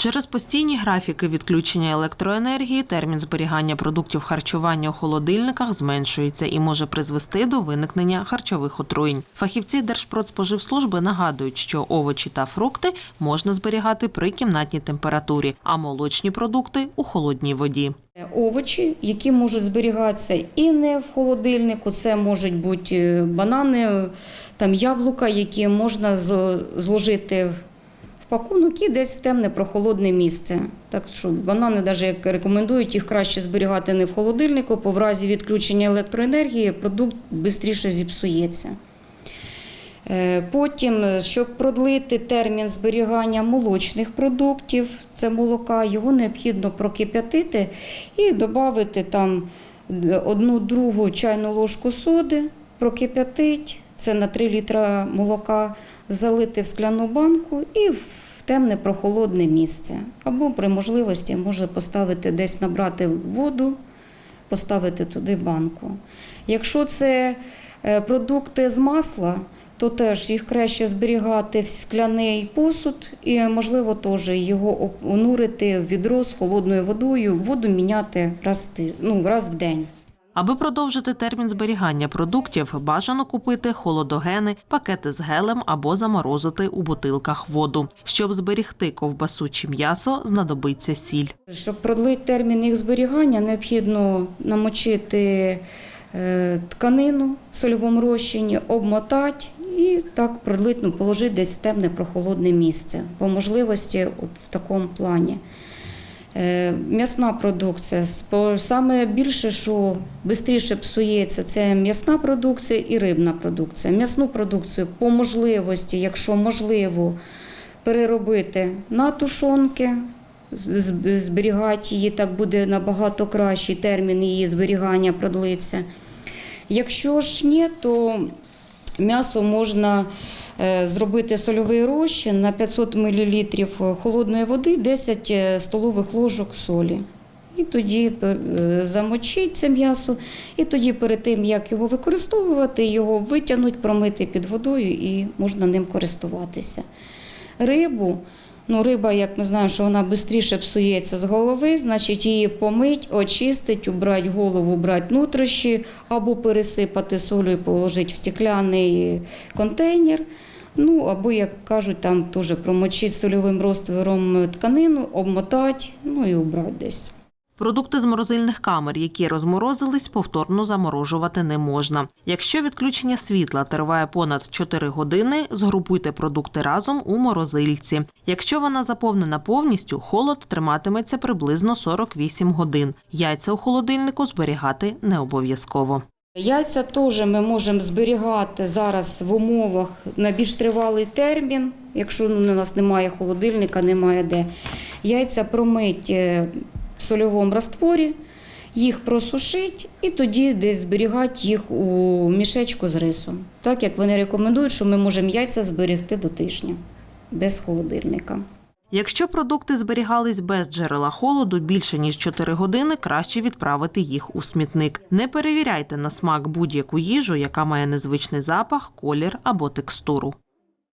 Через постійні графіки відключення електроенергії термін зберігання продуктів харчування у холодильниках зменшується і може призвести до виникнення харчових отруєнь. Фахівці Держпродспоживслужби нагадують, що овочі та фрукти можна зберігати при кімнатній температурі, а молочні продукти у холодній воді. Овочі, які можуть зберігатися і не в холодильнику, це можуть бути е, банани, там яблука, які можна зл- зложити пакунок і десь в темне прохолодне місце. Так що банани, навіть як рекомендують, їх краще зберігати не в холодильнику, бо в разі відключення електроенергії продукт швидше зіпсується. Е, Потім, е, щоб продлити термін зберігання молочних продуктів, це молока, його необхідно прокип'ятити і додати там одну другу чайну ложку соди, прокип'ятити, це на 3 літра молока, залити в скляну банку і в темне прохолодне місце. Або при можливості може поставити десь набрати воду, поставити туди банку. Якщо це е, продукти з масла, то теж їх краще зберігати в скляний посуд і, можливо, теж його онурити в відро з холодною водою, воду міняти раз в, ну, раз в день. Аби продовжити термін зберігання продуктів, бажано купити холодогени, пакети з гелем або заморозити у бутилках воду. Щоб зберігти ковбасу чи м'ясо, знадобиться сіль. Щоб продлити термін їх зберігання, необхідно намочити е, тканину в сольовому розчині, обмотати і так продлити, ну, положити десь в темне прохолодне місце. По можливості от в такому плані. Е, М'ясна продукція. Саме більше, що швидше псується, це м'ясна продукція і рибна продукція. М'ясну продукцію по можливості, якщо можливо, переробити на тушонки, зберігати її, так буде набагато кращий термін її зберігання продлиться. Якщо ж ні, то м'ясо можна зробити сольовий розчин на 500 мл холодної води, 10 столових ложок солі. І тоді е, замочить це м'ясо, і тоді перед тим, як його використовувати, його витягнуть, промити під водою і можна ним користуватися. Рибу, ну риба, як ми знаємо, що вона швидше псується з голови, значить її помить, очистить, убрати голову, убрати внутрішні або пересипати солью і положити в стекляний контейнер. Ну, або, як кажуть, там теж промочити сольовим розтвором тканину, обмотати, ну і убрати десь. Продукти з морозильних камер, які розморозились, повторно заморожувати не можна. Якщо відключення світла триває понад 4 години, згрупуйте продукти разом у морозильці. Якщо вона заповнена повністю, холод триматиметься приблизно 48 годин. Яйця у холодильнику зберігати не обов'язково. Яйця теж ми можемо зберігати зараз в умовах на більш тривалий термін, якщо у нас немає холодильника, немає де. Яйця промить в сольовому растворі, їх просушить і тоді десь зберігати їх у мішечку з рисом. Так як вони рекомендують, що ми можемо яйця зберегти до тижня без холодильника. Якщо продукти зберігались без джерела холоду більше ніж 4 години, краще відправити їх у смітник. Не перевіряйте на смак будь-яку їжу, яка має незвичний запах, колір або текстуру.